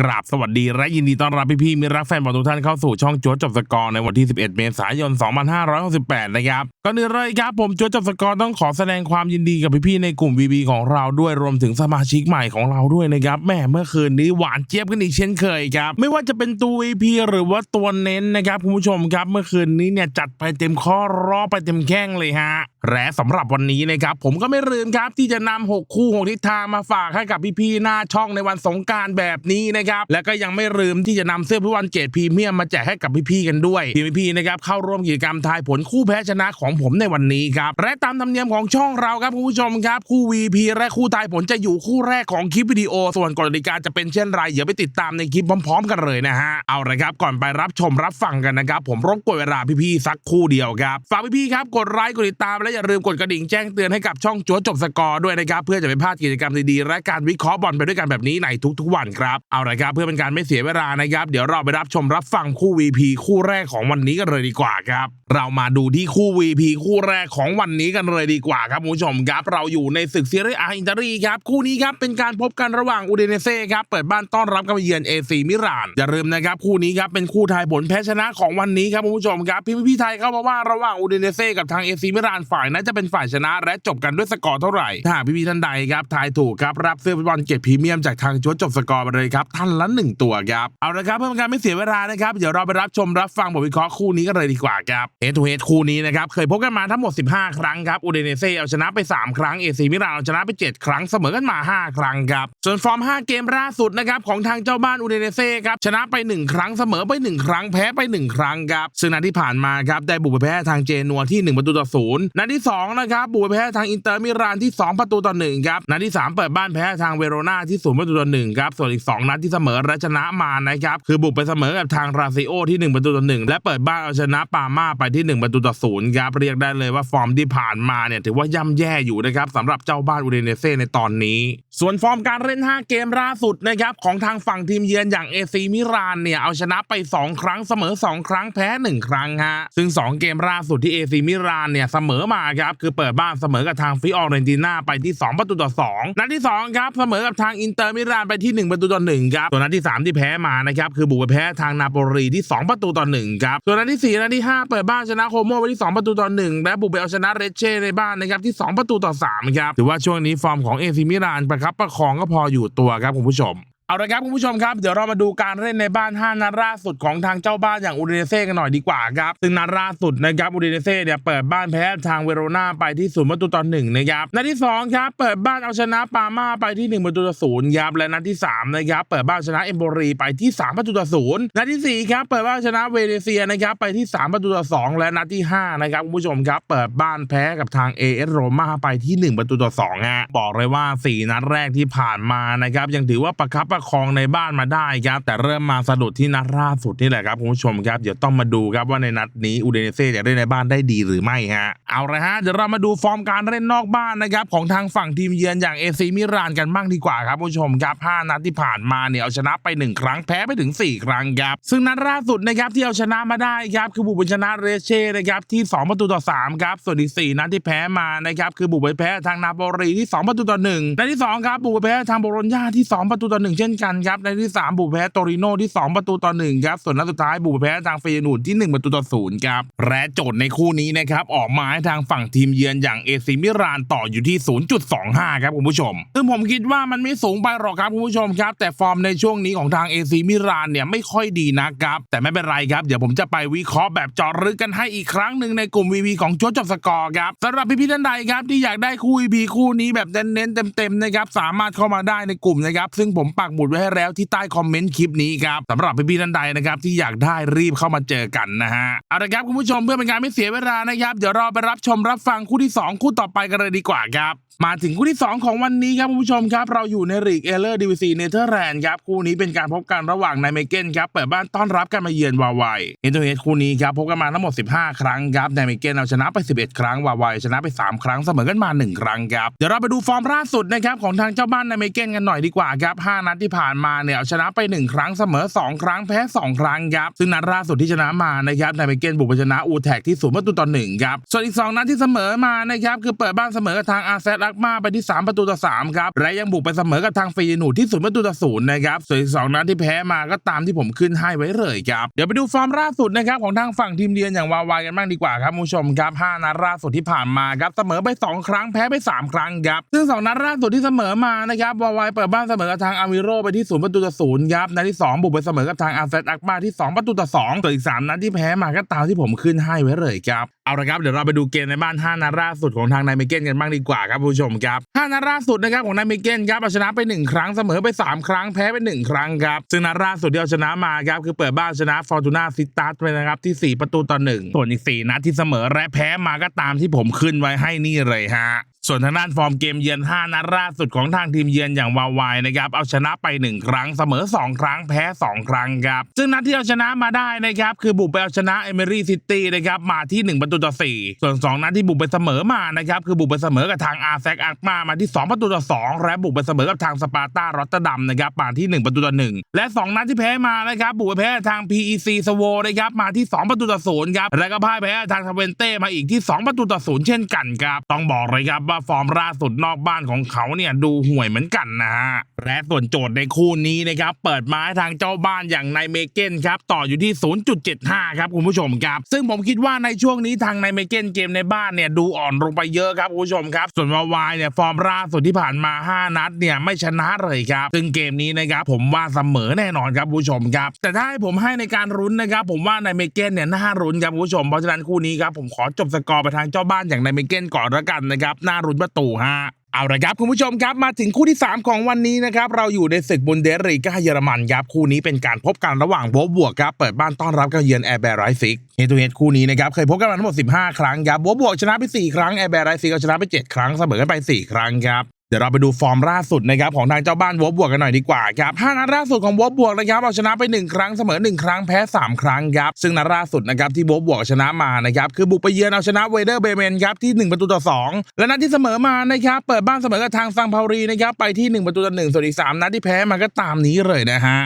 กราบสวัสดีและยินดีต้อนรับพี่ๆมิรักแฟนบอลทุกท่านเข้าสู่ช่องจัวจบสกอร์ในวันที่ 11 เมษายน 2568 นะครับก่อนอื่นเลยครับผมจัวจบสกอร์ต้องขอแสดงความยินดีกับพี่ๆในกลุ่ม VB ของเราด้วยรวมถึงสมาชิกใหม่ของเราด้วยนะครับแม่เมื่อคืนนี้หวานเจี๊ยบกันอีกเช่นเคยครับไม่ว่าจะเป็นตัว VP หรือว่าตัวเน้นนะครับคุณผู้ชมครับเมื่อคืนนี้เนี่ยจัดไปเต็มข้อรอไปเต็มแข้งเลยฮะและสำหรับวันนี้นะครับผมก็ไม่ลืมครับที่จะนำหกคู่หกทิศทางมาฝากให้กับพี่ๆหน้าช่องในวันสงการแบบนี้นะครับและก็ยังไม่ลืมที่จะนำเสื้อผู้วันเกตพรีเมียมมาแจกให้กับพี่ๆกันด้วยพี่ๆนะครับเข้าร่วมกิจกรรมทายผลคู่แพ้ชนะของผมในวันนี้ครับและตามธรรมเนียมของช่องเราครับคุณผู้ชมครับคู่ VP และคู่ทายผลจะอยู่คู่แรกของคลิปวิดีโอ ส่วนกฎกติกาจะเป็นเช่นไรเดี๋ยวไปติดตามในคลิปพร้อม ๆ กันเลยนะฮะเอาละครับก่อนไปรับชมรับฟังกันนะครับผมรบกวนเวลาพี่ๆสักคู่เดียวครับฝากพี่ๆครับกดไลค์กดติดตามและอย่าลืมกดกระดิ่งแจ้งเตือนให้กับช่องจัวจบสกอร์ด้วยนะครับเพื่อจะไม่พลาดกิจกรรมดีๆและการวิเคราะห์บอลไปด้วยกันแบบนี้ในทุกๆวันครับเอาละครับเพื่อเป็นการไม่เสียเวลานะครับเดี๋ยวเราไปรับชมรับฟังคู่ VP คู่แรกของวันนี้กันเลยดีกว่าครับเรามาดูที่คู่ VP คู่แรกของวันนี้กันเลยดีกว่าครับคุณผู้ชมครับเราอยู่ในศึกซีรีส์อาอินเตอรีครับคู่นี้ครับเป็นการพบกันระหว่างอูเดเนเซ่ครับเปิดบ้านต้อนรับกับเยือนเอซีมิรานอย่าลืมนะครับคู่นี้ครับเป็นคู่ทายผลแพ้ชนะของวันนี้ครับผู้ชมครับพี่พี่ไทยเข้ามาว่าระหว่างอูเดเนเซ่กับทางเอซีมิรานฝ่่ายนั้นจะเป็นฝ่ายชนะและจบกันด้วยสกอร์เท่าไหร่ถ้าพี่พี่ๆท่านใดครับทายถูกครับรับเสื้อฟุตบอลเกรดพรีเมียมจากทางจัวจบสกอร์ไปเลยครับท่านละหนึ่งตัวครับเอาละครับเพื่อเป็นการไม่เสียเวลานะครับเดี๋ยวเราไปรับชมรับฟังบทวิเคราะห์คู่นี้กันเลยดีกว่าครับเฮดทูเฮดคู่นี้นะครับเคยพบกันมาทั้งหมด 15 ครั้งครับอูเดเนเซ่เอาชนะไป 3 ครั้งเอซีมิรานเอาชนะไป 7 ครั้งเสมอกันมา 5 ครั้งครับส่วนฟอร์ม 5 เกมล่าสุดนะครับของทางเจ้าบ้านอูเดเนเซ่ครับชนะไป 1 ครั้งเสมอไป 1 ครั้งแพ้ไป 1 ครั้งครับซึ่งนัดที่ผ่านมาครับได้บุกไปแพ้ทางเจนัวที่ 1 ประตูต่อศูนย์นัดที่2นะครับบุกแพ้ทางอินเตอร์มิรานที่ 2 ประตูต่อ1ครับนัดที่ 3 เปิดบ้านแพ้ทางเวโรนาที่0ประตูต่อ1ครับส่วนอีก 2 นัดที่เสมอและชนะมานะครับคือบุกไปเสมอกับทางราซิโอที่ 1 ประตูต่อ1และเปิดบ้านเอาชนะปาม่าไปที่ 1 ประตูต่อศูนย์ครับเรียกได้เลยว่าฟอร์มที่ผ่านมาเนี่ยถือว่าย่ำแย่อยู่นะครับสำหรับเจ้าบ้านอูเดเนเซ่ในตอนนี้ ส่วนฟอร์มการเล่น 5 เกมล่าสุดนะครับของทางฝั่งทีมเยือนอย่างเอซีมิรานเนี่ยเอาชนะไป 2 ครั้งเสมอ 2 ครั้งแพ้ 1 ครั้งฮะซึ่ง 2 เกมล่าสุดที่เอซีมิรานเนี่ยเสมอมาครับคือเปิดบ้านเสมอกับทางฟิออเรนติน่าไปที่ 2 ประตูต่อ 2 นัดที่2ครับเสมอกับทางอินเตอร์มิรานไปที่ 1 ประตูต่อ1ครับส่วนนัดที่ 3 ที่แพ้มานะครับคือบุกไปแพ้ทางนาโปลีที่ 2 ประตูต่อ1ครับส่วนนัดที่4นัดที่ 5 เปิดบ้านชนะโคโมไปที่ 2 ประตูต่อ 1 และบุกไปเอาชนะเรเช่ในบ้านนะครับที่ 2 ประตูต่อ3ครับถือว่าช่วงนี้ฟอร์มของเอซิมิรานประคับประคองก็พออยู่ตัวครับคุณผู้ชม เอาละครับคุณผู้ชมครับเดี๋ยวเรามาดูการเล่นในบ้าน 5นัดล่าสุดของทางเจ้าบ้านอย่างอูเดเนเซ่กันหน่อยดีกว่าครับ ซึ่งนัดล่าสุดนะครับอูเดเนเซ่เนี่ยเปิดบ้านแพ้ทางเวโรนาไปที่ศูนย์ประตูต่อหนึ่งนะครับนัดที่2ครับเปิดบ้านเอาชนะปาม่าไปที่ 1 ประตูต่อศูนย์ครับและนัดที่3นะครับเปิดบ้านชนะเอมโบรีไปที่ 3 ประตูต่อศูนย์นัดที่4ครับเปิดบ้านชนะเวเนเซียนะครับไปที่ 3 ประตูต่อสองและนัดที่5นะครับคุณผู้ชมครับเปิดบ้านแพ้กับทางเอเอสโรมาไปที่ 1 ประตูต่อสองฮะบอกเลยว่า 4 นัดแรกที่ผ่านมานะครับยังถือว่าประคับประคองในบ้านมาได้ครับแต่เริ่มมาสะดุดที่นัดล่าสุดนี่แหละครับคุณผู้ชมครับเดี๋ยวต้องมาดูครับว่าในนัดนี้อูเดเนเซ่จะได้ในบ้านได้ดีหรือไม่ฮะเอาละฮะเดี๋ยวเรามาดูฟอร์มการเล่นนอกบ้านนะครับของทางฝั่งทีมเยือนอย่างเอซีมิรานกันบ้างดีกว่าครับคุณผู้ชมครับ5นัดที่ผ่านมาเนี่ยเอาชนะไป 1 ครั้งแพ้ไปถึง 4 ครั้งครับซึ่งนัดล่าสุดนะครับที่เอาชนะมาได้ครับคือบุกไปชนะเรเช่นะครับที่ 2 ประตูต่อ3ครับส่วนอีก4นัดที่แพ้มานะครับคือบุกไปแพ้ทางนาโปลีที่ 2 ประตูต่อ1นัดที่2ครับบุกไปแพ้ทางโบโลญญาที่ 2 ประตูต่อ1เช่นกันครับนัดที่3บุกแพ้โตริโนที่ 2 ประตูต่อ1ครับส่วนนัดสุดท้ายบุกไปแพ้ทางเฟยนูดที่ 1 ประตูต่อ0ครับและโจทย์ในคู่นี้นะครับออกมาให้ทางฝั่งทีมเยือนอย่างเอซิมิรานต่ออยู่ที่ 0.25 ครับคุณผู้ชม ซึ่งผมคิดว่ามันไม่สูงไปหรอกครับคุณผู้ชมครับ แต่ฟอร์มในช่วงนี้ของทางเอซิมิรานเนี่ยไม่ค่อยดีนะครับแต่ไม่เป็นไรครับเดี๋ยวผมจะไปวิเคราะห์แบบเจาะลึกกันให้อีกครั้งหนึ่งในกลุ่ม VP ของโจจบสกอร์ครับสำหรับพี่ๆท่านใดครับที่อยากได้คู่ VP คู่นี้แบบเน้นๆเต็มๆนะครับสามารถเข้ามาได้ในกลุ่มนะครับซึ่งผมปักหมุดไว้ให้แล้วที่ใต้คอมเมนต์คลิปนี้ครับสำหรับพี่ๆท่านใดนะครับที่อยากได้รีบเข้ามาเจอกันนะฮะเอาละครับคุณผู้ชมเพื่อเป็นการไม่เสียเวลานะครับ เดี๋ยวเราไปรับชมรับฟังคู่ที่สองคู่ต่อไปกันเลยดีกว่าครับ มาถึงคู่ที่ 2 ของวันนี้ครับคุณผู้ชมครับ เราอยู่ในลีกเอเลอร์ดิวิซีเนเธอร์แลนด์ครับคู่นี้เป็นการพบกันระหว่างไนเมเกนครับเปิดบ้านต้อนรับกันมาเยือนวาไวเฮนโตเฮดคู่นี้ครับพบกันมาทั้งหมด 15 ครั้งครับไนเมเกนเอาชนะไป 11 ครั้งวาไวชนะไป 3 ครั้งเสมอกันมา 1 ครั้งครับเดี๋ยวเราไปดูฟอร์มล่าสุดนะครับของทางเจ้าบ้านไนเมเกนกันหน่อยดีกว่าครับ5นัดที่ผ่านมาเนี่ยเอาชนะไป 1 ครั้งเสมอ 2 ครั้งแพ้ 2 ครั้งครับซึ่งนัดล่าสุดที่ชนะมานะครับในเมเกนบุกไปชนะอูแท็กที่ศูนย์ประตูต่อหนึ่งครับส่วนอีก2นัดที่เสมอมานะครับคือเปิดบ้านเสมอกับทางอาร์เซักมาไปที่ 3 ประตูต่อ3ครับและยังบุกไปเสมอกับทางฟีนูที่ศูนย์ประตูต่อศูนย์นะครับส่วนอีก2นัดที่แพ้มาก็ตามที่ผมขึ้นให้ไว้เลยครับเดี๋ยวไปดูฟอร์มล่าสุดนะครับของทางฝั่งทีมเยือนอย่างวาวายกันบ้างดีกว่าครับผู้ชมครับห้านัดล่าสุดที่ผ่านมาครับเสมอไป 2 ครั้งแพ้ไป 3 ครั้งครับซึ่ง 2 นัดล่าสุดที่เสมอมานะครับวาวายเปิดบ้านเสมอกับทางอาวิโรไปที่ศูนย์ประตูต่อศูนย์ครับนัดที่ 2 บุกไปเสมอกับทางอาร์เซอักมาที่ 2 ประตูต่อ2ส่วนอีก3นัดที่แพ้มาก็ตามที่ผมขึ้นให้ไว้เลยครับ เอาละครับเดี๋ยวเราไปดูเกมในบ้าน5นัดล่าสุดของทางนายเมเกนกันบ้างดีกว่าครับผู้ชมครับ5นัดล่าสุดนะครับของนายเมเกนครับเอาชนะไป 1 ครั้งเสมอไป 3 ครั้งแพ้ไป 1 ครั้งครับซึ่งนัดล่าสุดที่เอาชนะมาครับคือเปิดบ้านชนะฟอร์จูน่าซิตัสไปนะครับที่ 4 ประตูต่อ1ส่วนอีก 4 นัดที่เสมอและแพ้มาก็ตามที่ผมขึ้นไว้ให้นี่เลยฮะ ส่วนทางด้านฟอร์มเกมเยือน 5 นัดล่าสุดของทางทีมเยือนอย่างวาวายนะครับเอาชนะไป 1 ครั้งเสมอ 2 ครั้งแพ้ 2 ครั้งครับ ซึ่งนัดที่เอาชนะมาได้นะครับคือบุกไปเอาชนะเอเมอรี่ซิตี้นะครับมาที่ 1 ประตูต่อ 4 ส่วน 2 นัดที่บุกไปเสมอมานะครับคือบุกไปเสมอกับทางอาร์แซกอักมามาที่ 2 ประตูต่อ 2 และบุกไปเสมอกับทางสปาร์ตารอตเตอร์ดัมนะครับมาที่ 1 ประตูต่อ 1 และ 2 นัดที่แพ้มานะครับบุกไปแพ้ทาง PEC สโวนะครับมาที่ 2 ประตูต่อ0ครับแล้วก็พ่ายแพ้ทางทเวนเต้มาอีกที่ 2 ประตูต่อ0เช่นกันครับต้องบอกเลยครับว่าฟอร์มล่าสุดนอกบ้านของเขาเนี่ยดูห่วยเหมือนกันนะฮะและส่วนโจทย์ในคู่นี้นะครับเปิดมาให้ทางเจ้าบ้านอย่างนายเมเกนครับต่ออยู่ที่ 0.75 ครับคุณผู้ชมครับ ซึ่งผมคิดว่าในช่วงนี้ทางนายเมเกนเกมในบ้านเนี่ยดูอ่อนลงไปเยอะครับคุณผู้ชมครับ ส่วนวาวายเนี่ยฟอร์มล่าสุดที่ผ่านมา 5 นัดเนี่ยไม่ชนะเลยครับซึ่งเกมนี้นะครับผมว่าเสมอแน่นอนครับคุณผู้ชมครับแต่ถ้าให้ผมให้ในการรุ้นนะครับผมว่านายเมเกนเนี่ยน่ารุ้นครับคุณผู้ชมเพราะฉะนั้นคู่นี้ครับผมขอจบสกอร์ไปทางเจ้าบ้านอย่างนายเมเกนก่อนละกันนะครับน่ารุนประตูฮะเอาละครับคุณผู้ชมครับมาถึงคู่ที่ 3 ของวันนี้นะครับเราอยู่ในศึกบุนเดสลีกาเยอรมันครับคู่นี้เป็นการพบกันระหว่างโวลฟบวกครับเปิดบ้านต้อนรับกับเยือนแอร์แบร์ไรซิกเฮตูเฮดคู่นี้นะครับเคยพบกันมาทั้งหมด 15 ครั้งครับโวลฟบวกชนะไป 4 ครั้งแอร์แบร์ไรซิกชนะไป 7 ครั้งเสมอกันไป 4 ครั้งครับ เดี๋ยวเราไปดูฟอร์มล่าสุดนะครับของทางเจ้าบ้านวบบวกกันหน่อยดีกว่าครับห้านัดล่าสุดของวบบวกนะครับเอาชนะไป 1 ครั้งเสมอ 1 ครั้งแพ้ 3 ครั้งครับซึ่งนัดล่าสุดนะครับที่วบบวกชนะมานะครับคือบุกไปเยือนเอาชนะเวเดอร์เบเมนครับที่ 1 ประตูต่อ 2 และนัดที่เสมอมานะครับเปิดบ้านเสมอกับทางซังพารีนะครับไปที่ 1 ประตูต่อ1ส่วนอีก3นัดที่แพ้มาก็ตามนี้เลยนะฮะ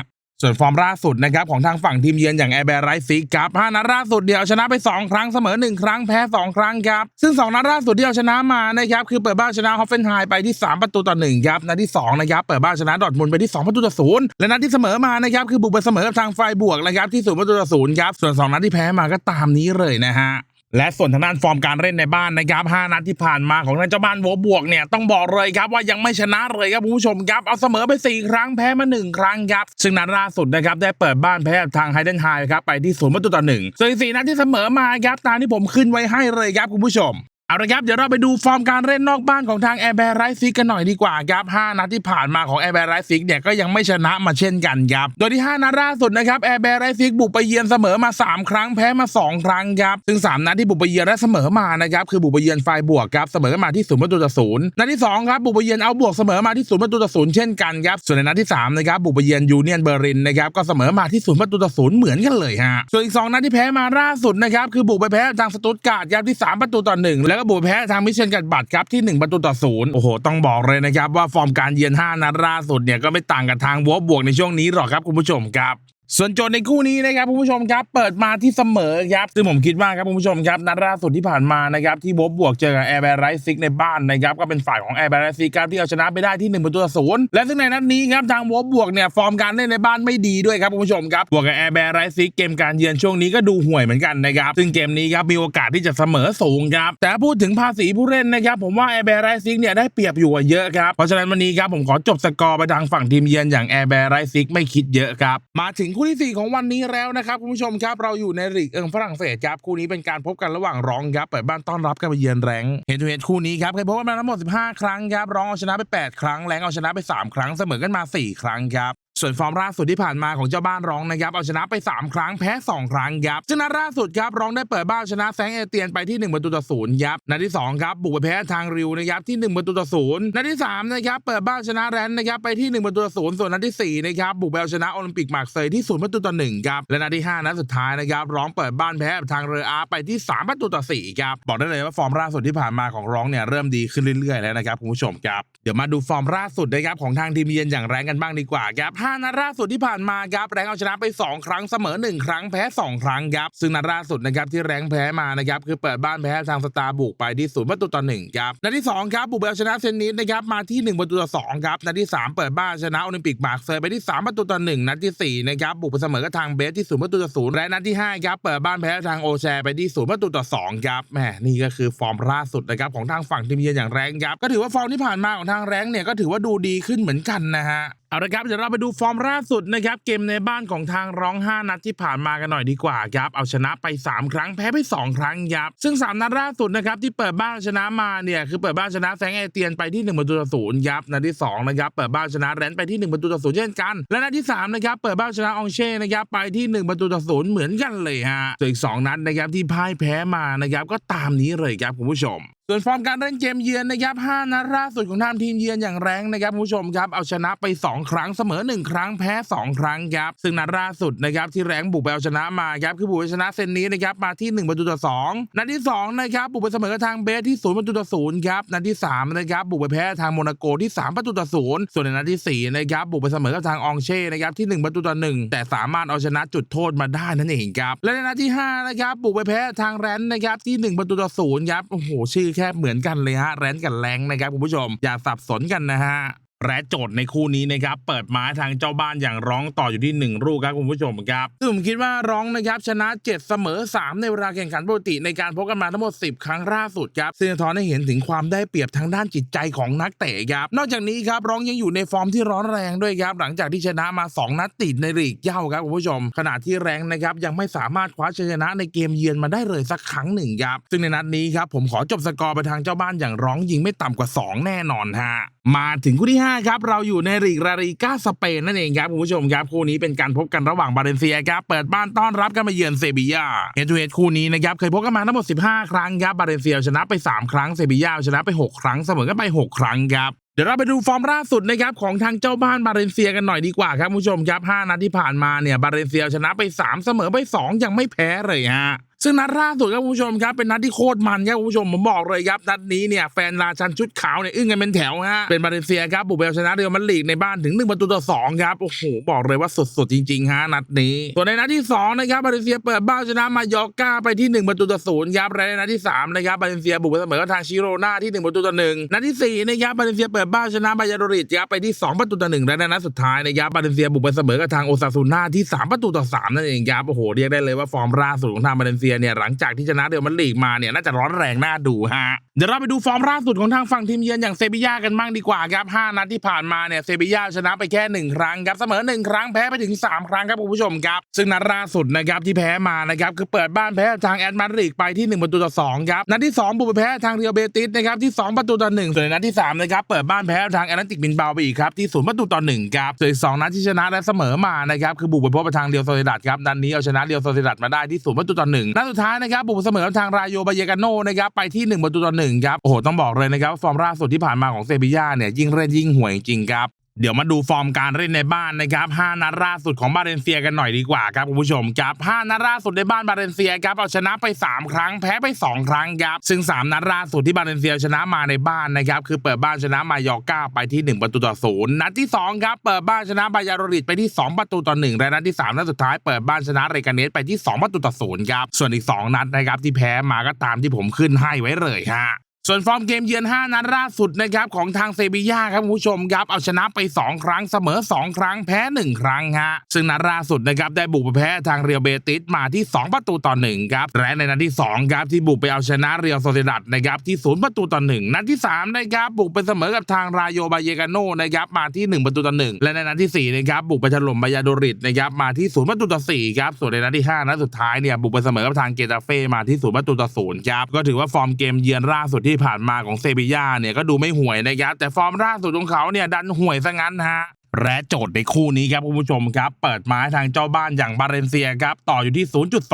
ส่วนฟอร์มล่าสุดนะครับของทางฝั่งทีมเยือนอย่างแอร์แบร์ไรซิกครับ5นัดล่าสุดเดียวชนะไป 2 ครั้งเสมอ 1 ครั้งแพ้ 2 ครั้งครับ ซึ่ง 2 นัดล่าสุดที่เอาชนะมานะครับคือเปิดบ้านชนะฮอฟเฟนไฮไปที่ 3 ประตูต่อ1ครับนัดที่2นะครับเปิดบ้านชนะดอทมุนไปที่ 2 ประตูต่อ0และนัดที่เสมอมานะครับคือบุกไปเสมอกับทางไฟบวกนะครับที่0ประตูต่อ0ครับส่วน 2 นัดที่แพ้มาก็ตามนี้เลยนะฮะ และส่วนทางด้านฟอร์มการเล่นในบ้านนะครับ5นัดที่ผ่านมาของทางเจ้าบ้านโวบวกเนี่ยต้องบอกเลยครับว่ายังไม่ชนะเลยครับผู้ชมครับเอาเสมอไป 4 ครั้งแพ้มา 1 ครั้งครับซึ่งนัดล่าสุดนะครับได้เปิดบ้านแพ้ทางไฮเดนไฮครับไปที่ศูนย์ประตูต่อหนึ่งส่วนสี่นัดที่เสมอมาครับตามที่ผมขึ้นไว้ให้เลยครับคุณผู้ชม เอาละครับเดี๋ยวเราไปดูฟอร์มการเล่นนอกบ้านของทางแอร์แบร์ไรซิกกันหน่อยดีกว่าครับ5นัดที่ผ่านมาของแอร์แบร์ไรซิกเนี่ยก็ยังไม่ชนะมาเช่นกันครับโดยที่ 5 นัดล่าสุดนะครับแอร์แบร์ไรซิกบุกไปเยือนเสมอมา 3 ครั้งแพ้มา 2 ครั้งครับซึ่ง 3 นัดที่บุกไปเยือนและเสมอมานะครับคือบุกไปเยือนไฟบวกครับเสมอมาที่ศูนย์ประตูต่อศูนย์นัดที่2ครับบุกไปเยือนเอาบวกเสมอมาที่ศูนย์ประตูต่อศูนย์เช่นกันครับส่วนในนัดที่3นะครับบุกไปเยือนยูเนียนเบอร์ลินนะครับก็เสมอมาที่ศูนย์ประตูต่อศูนย์เหมือนกันเลยฮะส่วนอีก2นัดที่แพ้มาล่าสุดนะครับคือบุกไปแพ้ทางสตุตการ์ดครับที่ 3 ประตูต่อหนึ่งแล้วก็บุกแพ้ทางมิเชนกัดบัตรครับที่ 1 ประตูต่อศูนย์โอ้โห ต้องบอกเลยนะครับว่าฟอร์มการเยือน 5 นัดล่าสุดเนี่ยก็ไม่ต่างกับทางวอบวกในช่วงนี้หรอกครับคุณผู้ชมครับ ส่วนโจทย์ในคู่นี้นะครับคุณผู้ชมครับเปิดมาที่เสมอครับซึ่งผมคิดว่าครับคุณผู้ชมครับนัดล่าสุดที่ผ่านมานะครับที่บบบวกเจอกับแอร์แบร์ไรซิกในบ้านนะครับก็เป็นฝ่ายของแอร์แบร์ไรซิกครับที่เอาชนะไปได้ที่1ประตูต่อศูนย์และซึ่งในนัดนี้ครับทางบบวกเนี่ยฟอร์มการเล่นในบ้านไม่ดีด้วยครับคุณผู้ชมครับบวกกับแอร์แบร์ไรซิกเกมการเยือนช่วงนี้ก็ดูห่วยเหมือนกันนะครับซึ่งเกมนี้ครับมีโอกาสที่จะเสมอสูงครับแต่พูดถึงภาษีผู้เล่นนะครับผมว่าแอร์แบร์ไรซิกเนี่ยได้เปรียบอยู่เยอะครับเพราะฉะนั้นวันนี้ครับผมขอจบสกอร์ไปทางฝั่งทีมเยือนอย่างแอร์แบร์ไรซิกไม่คิดเยอะครับมาถึงคู่ที่สี่ของวันนี้แล้วนะครับคุณผู้ชมครับเราอยู่ในลีกเอิงฝรั่งเศสครับคู่นี้เป็นการพบกันระหว่างร้องครับเปิดบ้านต้อนรับกันไปเยือนแรงเห็นทูเห็นคู่นี้ครับเคยพบกันมาทั้งหมด 15 ครั้งครับร้องเอาชนะไป 8 ครั้งแรงเอาชนะไป 3 ครั้งเสมอกันมา 4 ครั้งครับ ส่วนฟอร์มล่าสุดที่ผ่านมาของเจ้าบ้านร้องนะครับ เอาชนะไป 3 ครั้งแพ้ 2 ครั้งครับซึ่งนัดล่าสุดครับร้องได้เปิดบ้านชนะแซงเอเตียนไปที่1ประตูต่อศูนย์ครับนัดที่2ครับบุกไปแพ้ทางริวนะครับที่1ประตูต่อศูนย์นัดที่3นะครับเปิดบ้านชนะแรนนะครับไปที่1ประตูต่อศูนย์ส่วนนัดที่4นะครับบุกไปเอาชนะโอลิมปิกมาร์เซย์ที่0ประตูต่อหนึ่งครับและนัดที่ห้านัดสุดท้ายนะครับร้องเปิดบ้านแพ้ทางเรืออาร์ไปที่ 3 ประตูต่อ4ครับบอกได้เลยว่าฟอร์มล่าสุดที่ผ่านมาของร้องเนี่ยเริ่มดีขึ้นเรื่อยๆแล้วนะครับคุณผู้ชมครับเดี๋ยวมาดูฟอร์มล่าสุดนะครับของทางทีมเยือนอย่างแรงกันบ้างดีกว่าครับนัดล่าสุดที่ผ่านมาครับแรงเอาชนะไป 2 ครั้งเสมอ 1 ครั้งแพ้ 2 ครั้งครับซึ่งนัดล่าสุดนะครับที่แรงแพ้มานะครับคือเปิดบ้านแพ้ทางสตาร์บุกไปที่ศูนย์ประตูต่อหนึ่งครับนัดที่สองครับบุกไปเอาชนะเซนนิสนะครับมาที่ 1 ประตูต่อสองครับนัดที่สามเปิดบ้านชนะโอลิมปิกมาร์เซย์ไปที่ 3 ประตูต่อหนึ่งนัดที่สี่นะครับบุกไปเสมอกับทางเบสที่ศูนย์ประตูต่อศูนย์และนัดที่ห้าครับเปิดบ้านแพ้ทางโอแชร์ไปที่ศูนย์ประตูต่อสองครับแหมนี่ก็คือฟอร์มล่าสุดนะครับของทางฝั่งทีมเยือนอย่างแรงครับก็ถือว่าฟอร์มที่ผ่านมาของทางแรงเนี่ยก็ถือว่าดูดีขึ้นเหมือนกันนะฮะ เอาละครับเดี๋ยวเราไปดูฟอร์มล่าสุดนะครับเกมในบ้านของทางร้อง 5 นัดที่ผ่านมากันหน่อยดีกว่าครับเอาชนะไป 3 ครั้งแพ้ไป 2 ครั้งครับซึ่ง 3 นัดล่าสุดนะครับที่เปิดบ้านชนะมาเนี่ยคือเปิดบ้านชนะแซงเอเตียนไปที่1ประตูต่อศูนย์ครับนัดที่2นะครับเปิดบ้านชนะแรนไปที่1ประตูต่อศูนย์เช่นกันและนัดที่3นะครับเปิดบ้านชนะองเช่นะครับไปที่ 1 ประตูต่อศูนย์เหมือนกันเลยฮะส่วนอีก2นัดนะครับที่พ่ายแพ้มานะครับก็ตามนี้เลยครับคุณผู้ชมส่วนฟอร์มการเล่นเกมเยือนนะครับ 5 นัดล่าสุดของทางทีมเยือนอย่างแรงนะครับผู้ชมครับ เอาชนะไป 2 ครั้งเสมอ 1 ครั้งแพ้ 2 ครั้งครับ ซึ่งนัดล่าสุดนะครับที่แรงบุกไปเอาชนะมาครับคือบุกไปชนะเซนนี้นะครับมาที่1ประตูต่อ2นัดที่2นะครับบุกไปเสมอกับทางเบสที่0ประตูต่อ0ครับนัดที่3นะครับบุกไปแพ้ทางโมนาโกที่ 3 ประตูต่อ0ส่วนในนัดที่4นะครับบุกไปเสมอกับทางอองเช่นะครับที่ 1 ประตูต่อ1แต่สามารถเอาชนะจุดโทษมาได้นั่นเองครับและในนัดที่5นะครับบุกไปแพ้ทางแรนนะครับที่ 1 ประตูต่อ0ครับโอ้โหชื่อแค่เหมือนกันเลยฮะแรนกับแรงนะครับคุณผู้ชมอย่าสับสนกันนะฮะ และโจทย์ในคู่นี้นะครับเปิดมาทางเจ้าบ้านอย่างร้องต่ออยู่ที่ 1 ลูกครับคุณผู้ชมครับซึ่งผมคิดว่าร้องนะครับชนะ 7 เสมอ 3 ในเวลาแข่งขันปกติในการพบกันมาทั้งหมด 10 ครั้งล่าสุดครับซึ่งสะท้อนให้เห็นถึงความได้เปรียบทางด้านจิตใจของนักเตะครับนอกจากนี้ครับร้องยังอยู่ในฟอร์มที่ร้อนแรงด้วยครับหลังจากที่ชนะมา 2 นัดติดในลีกเย้าครับคุณผู้ชม ขณะที่แรงนะครับยังไม่สามารถคว้าชัยชนะในเกมเยือนมาได้เลยสักครั้งหนึ่งครับซึ่งในนัดนี้ครับผมขอจบสกอร์ไปทางเจ้าบ้านอย่างร้องยิงไม่ต่ำกว่า 2 แน่นอนฮะมาถึงคู่ที่ 5 ครับ เราอยู่ในลีกลาลีกาสเปนนั่นเองครับ คุณผู้ชมครับ คู่นี้เป็นการพบกันระหว่างบาเลนเซียครับ เปิดบ้านต้อนรับกันมาเยือนเซบียาเฮดทูเฮดคู่นี้นะครับ เคยพบกันมาทั้งหมด 15 ครั้งครับ บาเลนเซียชนะไป 3 ครั้ง เซบียาชนะไป 6 ครั้ง เสมอกันไป 6 ครั้งครับเดี๋ยวเราไปดูฟอร์มล่าสุดนะครับของทางเจ้าบ้านบาเลนเซียกันหน่อยดีกว่าครับคุณผู้ชมครับ 5นัดที่ผ่านมาเนี่ยบาเลนเซียชนะไป 3 เสมอไป 2 ยังไม่แพ้เลยฮะ ซึ่งนัดล่าสุดครับคุณผู้ชมครับเป็นนัดที่โคตรมันครับคุณผู้ชมผมบอกเลยครับนัดนี้เนี่ยแฟนราชันชุดขาวเนี่ยอึ้งกันเป็นแถวฮะเป็นบาเลเซียครับบุกไปเอาชนะเรอัลมาดริดในบ้านถึง1ประตูต่อ2ครับโอ้โหบอกเลยว่าสุดๆจริงๆฮะนัดนี้ส่วนในนัดที่2นะครับบาเลเซียเปิดบ้านชนะมายอร์ก้าไปที่ 1 ประตูต่อ0ครับและในนัดที่3นะครับบาเลเซียบุกไปเสมอกับทางชิโรนาที่1ประตูต่อ1นัดที่สี่นะครับบาเลเซียเปิดบ้านชนะบายาโดริดครับไปที่ 2 ประตูต่อ1และในนัดสุดท้ายนะครับบาเลเซียบุกไปเสมอกับทางโอซาซูน่าที่ 3 ประตูต่อ3นั่นเองครับโอ้โหเรียกได้เลยว่าฟอร์มล่าสุดของทางบาเลเซียเนี่ยหลังจากที่ชนะเรอัลมาดริดมาเนี่ยน่าจะร้อนแรงน่าดูฮะเดี๋ยวเราไปดูฟอร์มล่าสุดของทางฝั่งทีมเยือนอย่างเซบีย่ากันบ้างดีกว่าครับ5นัดที่ผ่านมาเนี่ยเซบีย่าชนะไปแค่ 1 ครั้งครับเสมอ 1 ครั้งแพ้ไปถึง 3 ครั้งครับคุณผู้ชมครับ ซึ่งนัดล่าสุดนะครับที่แพ้มานะครับคือเปิดบ้านแพ้ทางแอดมาดริดไปที่ 1 ประตูต่อ2ครับนัดที่ 2 บุกไปแพ้ทางเรียวเบติสนะครับที่ 2 ประตูต่อ1ส่วนในนัดที่3นะครับเปิดบ้านแพ้ทางแอตแลนติกบินเบาไปอีกครับที่0ประตูต่อ1ครับส่วนอีกสองนัดที่ชนะและเสมอมานะครับคือบุกไปพบกับทางเรียวโซเซดัดครับนัดนี้เอาชนะเรียวโซเซดัดมาได้ที่0ประตูต่อ1นัดสุดท้ายนะครับบุกเสมอทางรายโยบายเยกาโนนะครับไปที่ 1 ประตูต่อหนึ่งครับโอ้โหต้องบอกเลยนะครับฟอร์มล่าสุดที่ผ่านมาของเซบีย่าเนี่ยยิ่งเล่นยิ่งห่วยจริงครับ เดี๋ยวมาดูฟอร์มการเล่นในบ้านนะครับ 5 นัดล่าสุดของบาเลนเซียกันหน่อยดีกว่าครับคุณผู้ชมครับ5นัดล่าสุดในบ้านบาเลนเซียครับเอาชนะไป 3 ครั้งแพ้ไป 2 ครั้งครับ ซึ่ง 3 นัดล่าสุดที่บาเลนเซียชนะมาในบ้านนะครับ คือเปิดบ้านชนะมายอร์ก้าไปที่ 1 ประตูต่อศูนย์นัดที่ 2 ครับ เปิดบ้านชนะบายาโดริดไปที่ 2 ประตูต่อ1และนัดที่3นัดสุดท้ายเปิดบ้านชนะเรกาเนสไปที่ 2 ประตูต่อศูนย์ครับส่วนอีก 2 นัดนะครับที่แพ้มาก็ตามที่ผมขึ้นให้ไว้เลยฮะ ส่วนฟอร์มเกมเยือน 5 นัดล่าสุดนะครับของทางเซบีย่าครับคุณผู้ชมครับเอาชนะไป 2 ครั้งเสมอ 2 ครั้งแพ้ 1 ครั้งฮะซึ่งนัดล่าสุดนะครับได้บุกไปแพ้ทางเรียวเบติสมาที่ 2 ประตูต่อ1ครับและในนัดที่2ครับที่บุกไปเอาชนะเรียวโซเซดัดนะครับที่ 0 ประตูต่อ1นัดที่3นะครับบุกไปเสมอกับทางรายโยบายเยกาโนนะครับมาที่ 1 ประตูต่อ1และในนัดที่4นะครับบุกไปถล่มบายาโดริดนะครับมาที่ 0 ประตูต่อ4ครับส่วนในนัดที่5นัดสุดท้ายเนี่ยบุกไปเสมอกับทางเกตาเฟ่มาที่ 0 ประตูต่อ0ครับก็ถือว่าฟอร์มเกมเยือนล่าสุดที่ที่ผ่านมาของเซบีย่าเนี่ยก็ดูไม่ห่วยนะครับแต่ฟอร์มล่าสุดของเขาเนี่ยดันห่วยซะงั้นฮะ และโจทย์ในคู่นี้ครับคุณผู้ชมครับ เปิดมาทางเจ้าบ้านอย่างบาเลนเซียครับ ต่ออยู่ที่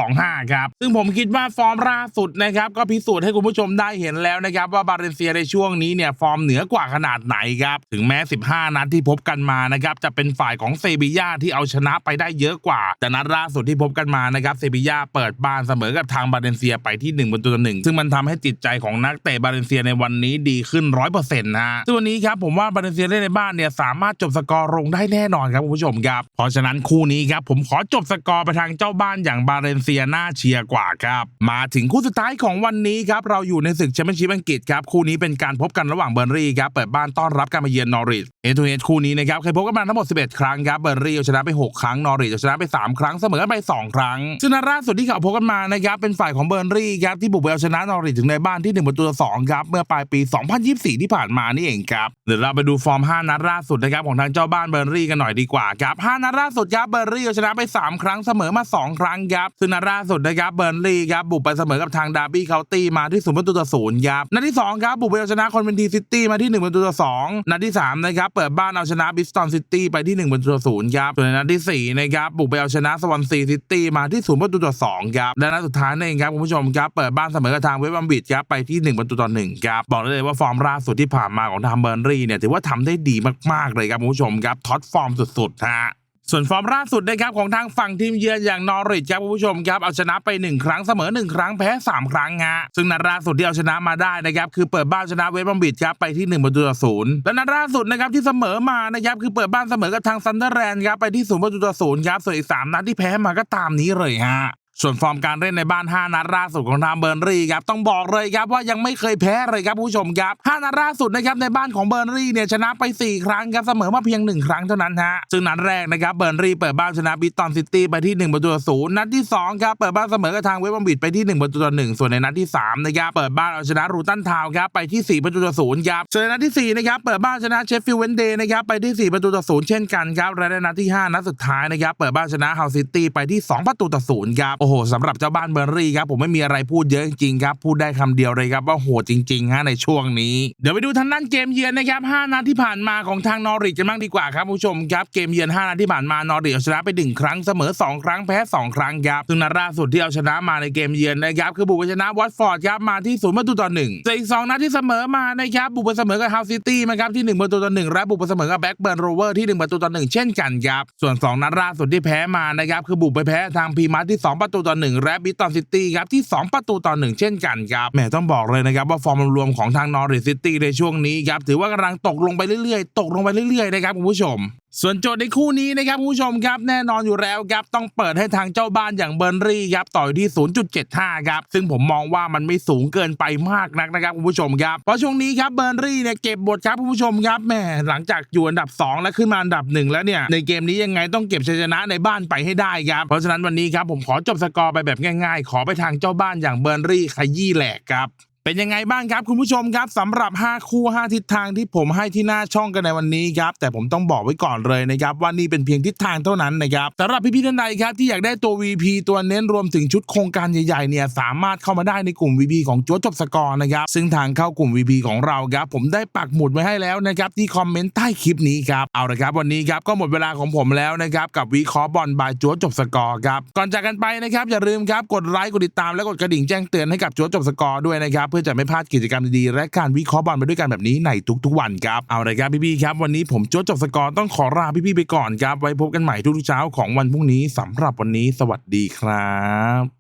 0.25 ครับ ซึ่งผมคิดว่าฟอร์มล่าสุดนะครับ ก็พิสูจน์ให้คุณผู้ชมได้เห็นแล้วนะครับ ว่าบาเลนเซียในช่วงนี้เนี่ย ฟอร์มเหนือกว่าขนาดไหนครับ ถึงแม้ 15 นัดที่พบกันมานะครับ จะเป็นฝ่ายของเซบีย่าที่เอาชนะไปได้เยอะกว่า แต่นัดล่าสุดที่พบกันมานะครับเซบีย่าเปิดบ้านเสมอกับทางบาเลนเซียไปที่1ประตูต่อหนึ่งซึ่งมันทำให้จิตใจของนักเตะบาเลนเซียในวันนี้ดีขึ้น100%นะฮะซึ่งวันนี้ครับผมว่าบาเลนเซียเล่นในบ้านเนี่ยสามารถจบสกอร์ลงได้แน่นอนครับคุณผู้ชมครับ เพราะฉะนั้นคู่นี้ครับผมขอจบสกอร์ไปทางเจ้าบ้านอย่างบาเลนเซียน่าเชียร์กว่าครับ มาถึงคู่สุดท้ายของวันนี้ครับเราอยู่ในศึกแชมเปี้ยนชิพอังกฤษครับคู่นี้เป็นการพบกันระหว่างเบอร์รี่ครับเปิดบ้านต้อนรับการมาเยือนนอริทเอทูเอคู่นี้นะครับเคยพบกันมาทั้งหมด 11 ครั้งครับเบอร์รี่เอาชนะไป 6 ครั้งนอริทเอาชนะไป 3 ครั้งเสมอไป 2 ครั้งซึ่งนัดล่าสุดที่เขาพบกันมานะครับเป็นฝ่ายของเบอร์รี่ครับที่บุกไปเอาชนะนอริทถึงในบ้านที่1ประตูต่อสองครับเมื่อปลายปี 2024 ที่ผ่านมานี่เองครับเดี๋ยวเราไปดูฟอร์ม 5 นัดล่าสุดนะครับของทางเจ้าบ้านเบอร์นรี่กันหน่อยดีกว่าครับ5นัดล่าสุดครับเบอร์รี่เอาชนะไป 3 ครั้งเสมอมา 2 ครั้งครับซึ่งนัดล่าสุดนะครับเบอร์รี่ครับบุกไปเสมอกับทางดาร์บี้เคาน์ตี้มาที่ศูนย์ประตูต่อศูนย์ครับนัดที่สองครับบุกไปเอาชนะคอนเวนทีซิตี้มาที่1ประตูต่อสองนัดที่สามนะครับเปิดบ้านเอาชนะบิสตันซิตี้ไปที่1ประตูต่อศูนย์ครับส่วนในนัดที่สี่นะครับบุกไปเอาชนะสวอนซีซิตี้มาที่ศูนย์ประตูต่อสองครับและนัดสุดท้ายนั่นเองครับคุณผู้ชมครับเปิดบ้านเสมอกับทางเวสต์บัมบิดครับไปที่ 1 ประตูต่อหนึ่งครับบอกได้เลยว่าฟอร์มล่าสุดที่ผ่านมาของทางเบอร์รี่เนี่ยถือว่าทำได้ดีมากๆเลยครับคุณผู้ชมครับท็อตฟอร์มสุดๆฮะส่วนฟอร์มล่าสุดนะครับของทางฝั่งทีมเยือนอย่างนอริทครับคุณผู้ชมครับเอาชนะไป 1 ครั้งเสมอ 1 ครั้งแพ้ 3 ครั้งฮะซึ่งนัดล่าสุดที่เอาชนะมาได้นะครับคือเปิดบ้านชนะเวสต์บอมบิดครับไปที่1ประตูต่อศูนย์และนัดล่าสุดนะครับที่เสมอมานะครับคือเปิดบ้านเสมอกับทางซันเดอร์แลนด์ครับไปที่0ประตูต่อศูนย์ครับส่วนอีก3นัดที่แพ้มาก็ตามนี้เลยฮะ ส่วนฟอร์มการเล่นในบ้าน 5 นัดล่าสุดของทางเบอร์รี่ครับต้องบอกเลยครับว่ายังไม่เคยแพ้เลยครับผู้ชมครับ 5 นัดล่าสุดนะครับในบ้านของเบอร์รี่เนี่ยชนะไป 4 ครั้งครับเสมอมาเพียง 1 ครั้งเท่านั้นฮะซึ่งนัดแรกนะครับเบอร์รี่เปิดบ้านชนะบิตตันซิตี้ไปที่1ประตูต่อศูนย์นัดที่2ครับเปิดบ้านเสมอกับทางเวสต์บอมบิดไปที่1ประตูต่อหนึ่งส่วนในนัดที่3นะครับเปิดบ้านเอาชนะรูตันทาวครับไปที่4ประตูต่อศูนย์ครับส่วนในนัดที่4นะครับเปิดบ้านชนะเชฟฟิลด์เวนเดย์นะครับไปที่4ประตูต่อศูนย์เช่นกันครับและในนัดที่5นัดสุดท้ายนะครับเปิดบ้านชนะฮาซิตี้ไปที่ 2 ประตูต่อศูนย์ครับโอ้โหสำหรับเจ้าบ้านเบอร์รี่ครับผมไม่มีอะไรพูดเยอะจริงๆครับพูดได้คำเดียวเลยครับว่าโหดจริงๆฮะในช่วงนี้ เดี๋ยวไปดูทางด้านเกมเยือนนะครับ5นัดที่ผ่านมาของทางนอริทกันบ้างดีกว่าครับผู้ชมครับเกมเยือน5นัดที่ผ่านมานอริทเอาชนะไป1ครั้งเสมอ 2 ครั้งแพ้ 2 ครั้งครับซึ่งนัดล่าสุดที่เอาชนะมาในเกมเยือนนะครับคือบุกไปชนะวอตฟอร์ดครับมาที่ศูนย์ประตูต่อหนึ่งส่วนอีกสองนัดที่เสมอมานะครับบุกไปเสมอกับฮาวซิตี้นะครับที่หนึ่งประตูต่อหนึ่งและบุกไปเสมอกับแบ็กเบิร์นโรเวอร์ที่หนึ่งประตูต่อหนึ่งเช่นกันครับส่วนสองนัดล่าสุดที่แพ้มานะครับคือบุกไปแพ้ทางพีมาที่สองประตูต่อหนึ่งและบิตตันซิตี้ครับที่สองประตูต่อหนึ่งเช่นกันครับแหมต้องบอกเลยนะครับว่าฟอร์มรวมของทางนอริทซิตี้ในช่วงนี้ครับถือว่ากำลังตกลงไปเรื่อยๆ ตกลงไปเรื่อยๆนะครับคุณผู้ชมส่วนโจทย์ในคู่นี้นะครับคุณผู้ชมครับแน่นอนอยู่แล้วครับต้องเปิดให้ทางเจ้าบ้านอย่างเบอร์รี่ครับต่ออยู่ที่ 0.75 ครับ ซึ่งผมมองว่ามันไม่สูงเกินไปมากนักนะครับคุณผู้ชมครับเพราะช่วงนี้ครับเบอร์รี่เนี่ยเก็บบทครับคุณผู้ชมครับแหมหลังจากอยู่อันดับ 2 แล้วขึ้นมาอันดับหนึ่งแล้วเนี่ยในเกมนี้ยังไงต้องเก็บชัยชนะในบ้านไปให้ได้ครับเพราะฉะนั้นวันนี้ครับผมขอจบสกอร์ไปแบบง่ายๆ ขอไปทางเจ้าบ้านอย่างเบอร์รี่ขยี้แหลกครับ เป็นยังไงบ้างครับคุณผู้ชมครับสำหรับ 5 คู่ 5 ทิศทางที่ผมให้ที่หน้าช่องกันในวันนี้ครับแต่ผมต้องบอกไว้ก่อนเลยนะครับว่านี่เป็นเพียงทิศทางเท่านั้นนะครับสำหรับพี่ๆท่านใดครับที่อยากได้ตัว VP ตัวเน้นรวมถึงชุดโครงการใหญ่ๆเนี่ยสามารถเข้ามาได้ในกลุ่ม VP ของจัวจบสกอร์นะครับซึ่งทางเข้ากลุ่ม VP ของเราครับผมได้ปักหมุดไว้ให้แล้วนะครับที่คอมเมนต์ใต้คลิปนี้ครับเอาละครับวันนี้ครับก็หมดเวลาของผมแล้วนะครับกับวิเคราะห์บอลบายจัวจบสกอร์ครับก่อนจากกันไปนะครับอย่าลืมครับกดไลค์กดติดตามและกดกระดิ่งแจ้งเตือนให้กับจัวจบสกอร์ด้วยนะครับเพื่อจะไม่พลาดกิจกรรมดีๆและการวิเคราะห์บอลไปด้วยกันแบบนี้ในทุกๆวันครับเอาละครับพี่ๆครับวันนี้ผมโจ๊จบสกอร์ต้องขอลาพี่ๆไปก่อนครับไว้พบกันใหม่ทุกๆเช้าของวันพรุ่งนี้สำหรับวันนี้ สวัสดีครับ